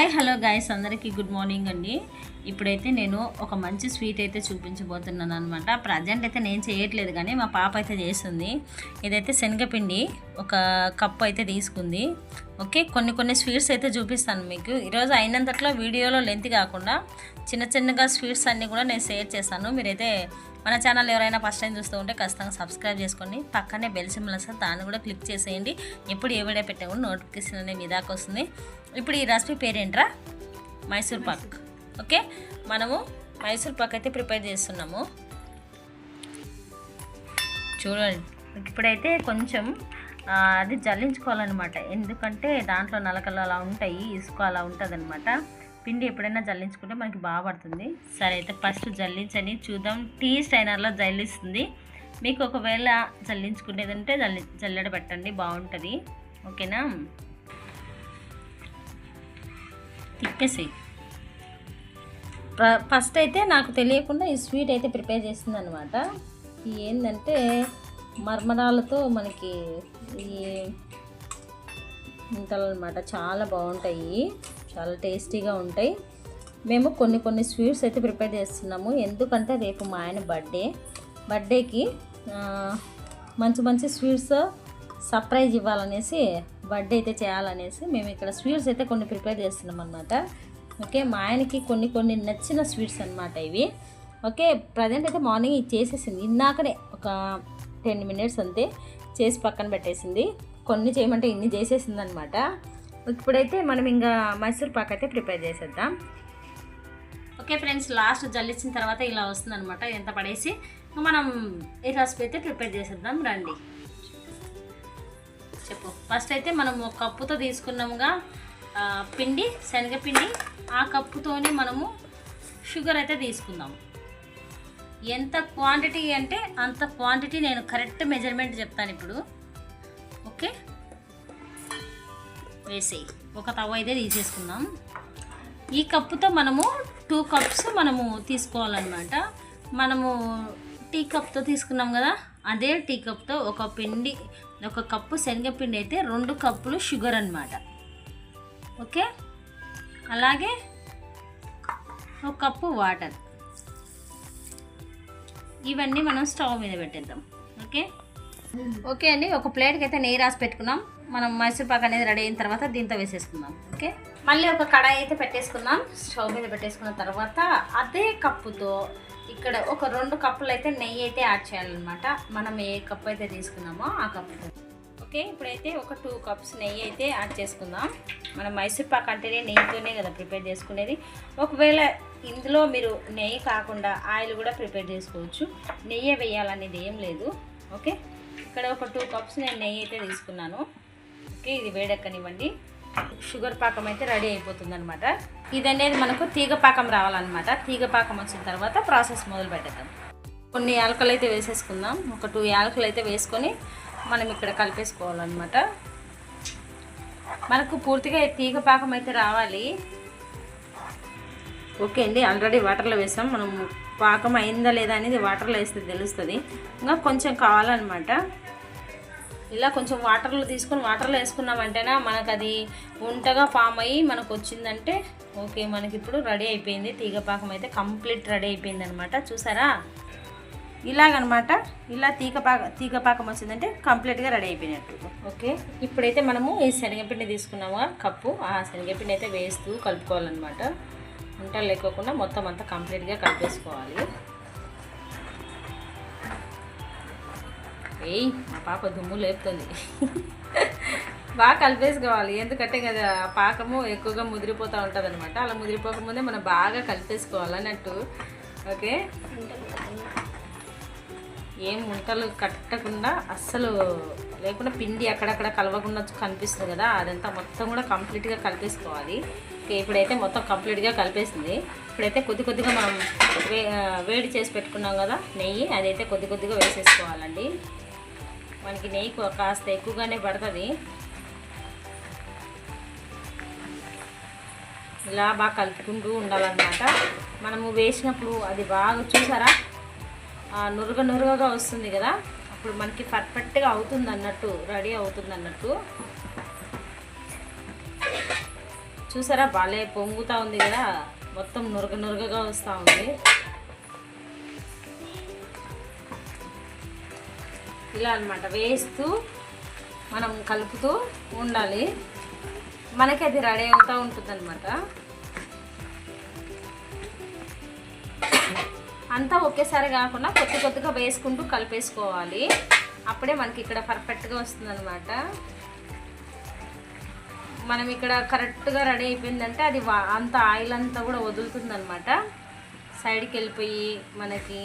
Hi hello guys అందరికీ good morning అండి. ఇప్పుడైతే నేను ఒక మంచి స్వీట్ అయితే చూపించబోతున్నాను అనమాట ప్రజెంట్ అయితే నేను చేయట్లేదు కానీ మా పాప అయితే చేస్తుంది. ఇదైతే శనగపిండి ఒక కప్పు అయితే తీసుకుంది. ఓకే? కొన్ని కొన్ని స్వీట్స్ అయితే చూపిస్తాను మీకు. ఈరోజు అయినంతట్లో వీడియోలో లెంత్ కాకుండా చిన్న చిన్నగా స్వీట్స్ అన్నీ కూడా నేను షేర్ చేస్తాను. మీరైతే మన ఛానల్ ఎవరైనా ఫస్ట్ టైం చూస్తూ ఉంటే ఖచ్చితంగా సబ్స్క్రైబ్ చేసుకోండి పక్కనే బెల్ సింబల్ వస్తుంది దాన్ని కూడా క్లిక్ చేసేయండి. ఎప్పుడు ఏ వీడియో పెట్టా కూడా నోటిఫికేషన్ అనేది మీ దాకా వస్తుంది. ఇప్పుడు ఈ రెసిపీ పేరేంట్రా మైసూర్ పాక్. ఓకే? మనము మైసూర్ పాక్ అయితే ప్రిపేర్ చేస్తున్నాము. చూడండి. ఇప్పుడైతే కొంచెం అది జల్లించుకోవాలన్నమాట. ఎందుకంటే దాంట్లో నలకలు అలా ఉంటాయి ఇసుక అలా ఉంటుంది పిండి ఎప్పుడైనా జల్లించుకుంటే మనకి బాగా పడుతుంది. సరే అయితే ఫస్ట్ జల్లించని చూద్దాం టీ స్టైనర్లో జల్లిస్తుంది. మీకు ఒకవేళ జల్లించుకునేది ఉంటే జల్లి జల్లెడ పెట్టండి బాగుంటుంది. ఓకేనా? తిప్పేసి ఫస్ట్ అయితే నాకు తెలియకుండా ఈ స్వీట్ అయితే ప్రిపేర్ చేసింది అనమాట ఏంటంటే మర్మరాలతో మనకి ఈ ఇంతలు అనమాట చాలా బాగుంటాయి. చాలా టేస్టీగా ఉంటాయి. మేము కొన్ని కొన్ని స్వీట్స్ అయితే ప్రిపేర్ చేస్తున్నాము. ఎందుకంటే రేపు మా ఆయన బర్త్డే. బర్త్డేకి మంచి మంచి స్వీట్స్ సర్ప్రైజ్ ఇవ్వాలనేసి బర్త్డే అయితే చేయాలనేసి మేము ఇక్కడ స్వీట్స్ అయితే కొన్ని ప్రిపేర్ చేస్తున్నాం అనమాట ఓకే మా ఆయనకి కొన్ని కొన్ని నచ్చిన స్వీట్స్ అనమాట ఇవి. ఓకే ప్రజెంట్ అయితే మార్నింగ్ ఇది చేసేసింది ఇందాకనే ఒక టెన్ మినిట్స్ అంతే చేసి పక్కన పెట్టేసింది. కొన్ని చేయమంటే ఇన్ని చేసేసింది అనమాట ఇప్పుడైతే మనం ఇంకా మైసూర్ పాక్ అయితే ప్రిపేర్ చేసేద్దాం. ఓకే ఫ్రెండ్స్ లాస్ట్ జల్లించిన తర్వాత ఇలా వస్తుంది అనమాట ఎంత పడేసి మనం ఈ రెసిపీ అయితే ప్రిపేర్ చేసేద్దాం రండి. చెప్పు. ఫస్ట్ అయితే మనం ఒక కప్పుతో తీసుకున్నాముగా పిండి శనగపిండి. ఆ కప్పుతోనే మనము షుగర్ అయితే తీసుకుందాం. ఎంత క్వాంటిటీ అంటే అంత క్వాంటిటీ నేను కరెక్ట్ మెజర్మెంట్ చెప్తాను ఇప్పుడు. ఓకే? వేసేయి. ఒక తవ్వ అయితే తీసేసుకుందాం. ఈ కప్పుతో మనము టూ కప్స్ మనము తీసుకోవాలన్నమాట. మనము టీ కప్తో తీసుకున్నాం కదా? అదే టీ కప్తో ఒక పిండి ఒక కప్పు శనగపిండి అయితే రెండు కప్పులు షుగర్ అన్నమాట. ఓకే? అలాగే ఒక కప్పు వాటర్ ఇవన్నీ మనం స్టవ్ మీద పెట్టేద్దాం. ఓకే? ఓకే అండి ఒక ప్లేట్కి అయితే నెయ్యి రాసి పెట్టుకున్నాం. మనం మైసూర్ పాక్ అనేది రెడీ అయిన తర్వాత దీంతో వేసేసుకుందాం. ఓకే? మళ్ళీ ఒక కడాయి అయితే పెట్టేసుకుందాం. స్టవ్ మీద పెట్టేసుకున్న తర్వాత అదే కప్పుతో ఇక్కడ ఒక రెండు కప్పులు అయితే నెయ్యి అయితే యాడ్ చేయాలన్నమాట. మనం ఏ కప్పు అయితే తీసుకున్నామో ఆ కప్పుతో. ఓకే? ఇప్పుడైతే ఒక టూ కప్స్ నెయ్యి అయితే యాడ్ చేసుకుందాం. మనం మైసూర్ పాక్ అంటేనే నెయ్యితోనే కదా ప్రిపేర్ చేసుకునేది. ఒకవేళ ఇందులో మీరు నెయ్యి కాకుండా ఆయిల్ కూడా ప్రిపేర్ చేసుకోవచ్చు. నెయ్యి వేయాలనేది ఏం లేదు. ఓకే? ఇక్కడ ఒక టూ కప్స్ నేను నెయ్యి అయితే తీసుకున్నాను. ఓకే ఇది వేడెక్కనివ్వండి. షుగర్ పాకం అయితే రెడీ అయిపోతుంది అనమాట ఇది అనేది మనకు తీగ పాకం రావాలన్నమాట. తీగ పాకం వచ్చిన తర్వాత ప్రాసెస్ మొదలు పెట్టేద్దాం. కొన్ని యాలకలు అయితే వేసేసుకుందాం. ఒక టూ యాలకలు అయితే వేసుకొని మనం ఇక్కడ కలిపేసుకోవాలన్నమాట. మనకు పూర్తిగా తీగ పాకం అయితే రావాలి. ఓకే అండి ఆల్రెడీ వాటర్లో వేసాం. మనం పాకం అయిందా లేదా అనేది వాటర్లో వేస్తే తెలుస్తుంది. ఇంకా కొంచెం కావాలన్నమాట. ఇలా కొంచెం వాటర్లో తీసుకొని వాటర్లో వేసుకున్నామంటేనా మనకు అది ఉంటగా ఫామ్ అయ్యి మనకు వచ్చిందంటే ఓకే మనకి ఇప్పుడు రెడీ అయిపోయింది. తీగ పాకం అయితే కంప్లీట్ రెడీ అయిపోయింది అనమాట చూసారా? ఇలాగనమాట ఇలా తీగ పాక తీగ పాకం వచ్చిందంటే కంప్లీట్గా రెడీ అయిపోయినట్టు. ఓకే ఇప్పుడైతే మనము ఈ శనగపిండి తీసుకున్నామా? కప్పు. ఆ శనగపిండి అయితే వేస్తూ కలుపుకోవాలన్నమాట. ఉంటలు లేకోకుండా మొత్తం అంతా కంప్లీట్గా కలిపేసుకోవాలి ఏయ్ మా పాప దుమ్ము లేపుతుంది. బాగా కలిపేసుకోవాలి. ఎందుకంటే కదా పాకము ఎక్కువగా ముదిరిపోతూ ఉంటుంది అనమాట అలా ముదిరిపోకముందే మనం బాగా కలిపేసుకోవాలి అన్నట్టు. ఓకే? ఏం ముంటలు కట్టకుండా అస్సలు లేకుండా పిండి అక్కడక్కడ కలవకుండా కనిపిస్తుంది కదా అదంతా మొత్తం కూడా కంప్లీట్గా కలిపేసుకోవాలి. మనకి ఇప్పుడైతే మొత్తం కంప్లీట్గా కలిపేసింది. ఇప్పుడైతే కొద్ది కొద్దిగా మనం వే వేడి చేసి పెట్టుకున్నాం కదా నెయ్యి అదైతే కొద్ది కొద్దిగా వేసేసుకోవాలండి. మనకి నెయ్యి కాస్త ఎక్కువగానే పడుతుంది. ఇలా బాగా కలుపుకుంటూ ఉండాలన్నమాట. మనము వేసినప్పుడు అది బాగా చూసారా? నురుగ నురుగగా వస్తుంది కదా అప్పుడు మనకి పర్ఫెక్ట్గా అవుతుంది అన్నట్టు రెడీ అవుతుంది అన్నట్టు చూసారా? భలే పొంగుతూ ఉంది కదా? మొత్తం నురగ నురగగా వస్తూ ఉంది. ఇలా అనమాట వేస్తూ మనం కలుపుతూ ఉండాలి. మనకి అది రెడీ అవుతూ ఉంటుంది అనమాట అంతా ఒకేసారి కాకుండా కొద్ది కొద్దిగా వేసుకుంటూ కలిపేసుకోవాలి. అప్పుడే మనకి ఇక్కడ పర్ఫెక్ట్గా వస్తుంది అనమాట మనం ఇక్కడ కరెక్ట్గా రెడీ అయిపోయిందంటే అది వా- అంత ఆయిల్ అంతా కూడా వదులుతుంది అనమాట సైడ్కి వెళ్ళిపోయి మనకి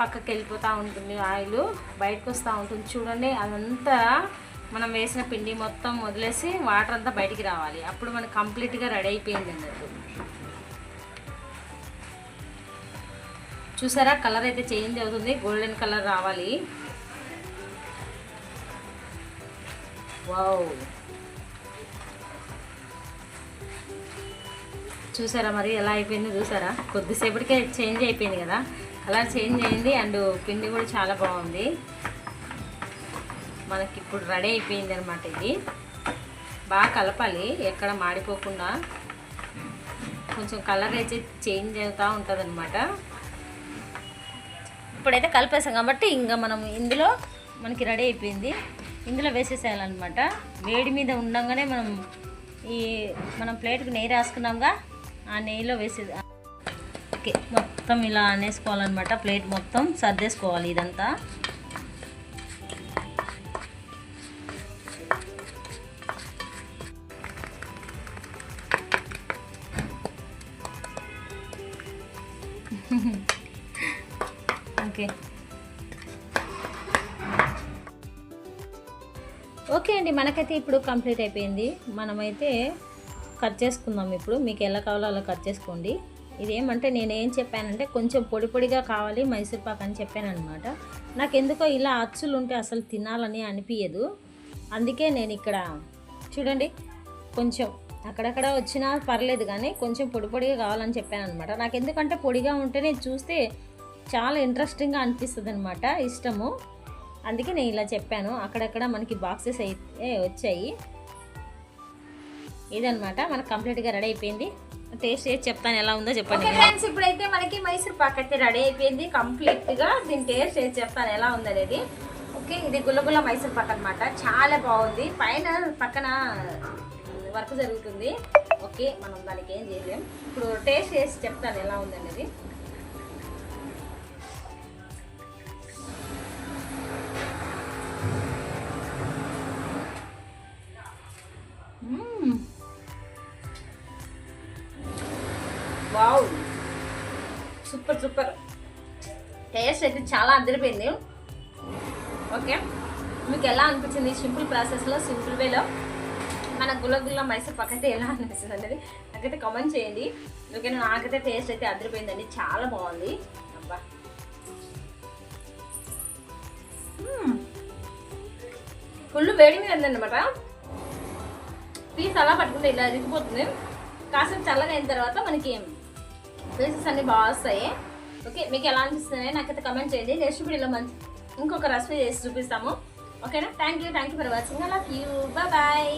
పక్కకి వెళ్ళిపోతూ ఉంటుంది ఆయిల్ బయటకు వస్తూ ఉంటుంది. చూడండి అదంతా మనం వేసిన పిండి మొత్తం వదిలేసి వాటర్ అంతా బయటికి రావాలి. అప్పుడు మనకు కంప్లీట్గా రెడీ అయిపోయింది అన్నట్టు. చూసారా? కలర్ అయితే చేంజ్ అవుతుంది. గోల్డెన్ కలర్ రావాలి. వావ్! చూసారా మరి? ఎలా అయిపోయిందో చూసారా? కొద్దిసేపటికే చేంజ్ అయిపోయింది కదా? కలర్ చేంజ్ అయింది అండ్ పిండి కూడా చాలా బాగుంది. మనకి ఇప్పుడు రెడీ అయిపోయింది అనమాట ఇది. బాగా కలపాలి. ఎక్కడ మాడిపోకుండా కొంచెం కలర్ అయితే చేంజ్ అవుతూ ఉంటుంది అనమాట ఇప్పుడైతే కలిపేసాం కాబట్టి ఇంకా మనం ఇందులో మనకి రెడీ అయిపోయింది. ఇందులో వేసేసేయాలన్నమాట. వేడి మీద ఉండంగానే మనం ఈ మనం ప్లేట్కి నెయ్యి రాసుకున్నాంగా ఆ నెయ్యిలో వేసేది. ఓకే మొత్తం ఇలా అనేసుకోవాలన్నమాట. ప్లేట్ మొత్తం సర్దేసుకోవాలి ఇదంతా. ఓకే. ఓకే అండి మనకైతే ఇప్పుడు కంప్లీట్ అయిపోయింది. మనమైతే కట్ చేసుకుందాం ఇప్పుడు. మీకు ఎలా కావాలో అలా కట్ చేసుకోండి. ఇదేమంటే నేను ఏం చెప్పానంటే కొంచెం పొడి పొడిగా కావాలి మైసూర్ పాక్ అని చెప్పానమాట నాకు ఎందుకో ఇలా అచ్చులు ఉంటే అసలు తినాలని అనిపించదు అందుకే నేను ఇక్కడ చూడండి కొంచెం అక్కడక్కడ వచ్చినా పర్లేదు కానీ కొంచెం పొడి పొడిగా కావాలని చెప్పాను అనమాట నాకు ఎందుకంటే పొడిగా ఉంటేనే చూస్తే చాలా ఇంట్రెస్టింగ్గా అనిపిస్తుంది అనమాట ఇష్టము. అందుకే నేను ఇలా చెప్పాను. అక్కడక్కడ మనకి బాక్సెస్ అయితే వచ్చాయి. ఇదనమాట మనకు కంప్లీట్గా రెడీ అయిపోయింది. టేస్ట్ చేసి చెప్తాను ఎలా ఉందో చెప్పండి. ఫ్రెండ్స్ ఇప్పుడైతే మనకి మైసూర్ పాక్ అయితే రెడీ అయిపోయింది. కంప్లీట్గా దీని టేస్ట్ చేసి చెప్తాను ఎలా ఉందనేది. ఓకే ఇది గుల్లగుల్ల మైసూర్ పాక్ అనమాట చాలా బాగుంది. పైన పక్కన వర్క్ జరుగుతుంది. ఓకే మనం దానికి ఏం చేయలేం. ఇప్పుడు టేస్ట్ చేసి చెప్తాను ఎలా ఉందనేది. Super super. టేస్ట్ అయితే చాలా అదిరిపోయింది. ఓకే. మీకు ఎలా అనిపించింది? సింపుల్ ప్రాసెస్లో సింపుల్ వేలో మన గుల్లగుల్ల మైసూర్ పాక్ అయితే ఎలా అనిపిస్తుంది అనేది నాకైతే కామెంట్ చేయండి. ఓకేనా నాకైతే టేస్ట్ అయితే అదిరిపోయిందండి. చాలా బాగుంది. అబ్బా. ఫుల్ వేడి మీద ఉందన్నమాట. పీస్ అలా పట్టుకుంటే ఇలా ఇరిగిపోతుంది కాసేపు చల్లగా అయిన తర్వాత మనకి పీసెస్ అన్నీ బాగా వస్తాయి. ఓకే మీకు ఎలా అనిపిస్తుంది నాకైతే కమెంట్ చేయండి. నెక్స్ట్ వీడియోలో మంచి ఇంకొక రెసిపీ చేసి చూపిస్తాము. ఓకేనా thank you thank you for watching అలా యూ బాయ్ బాయ్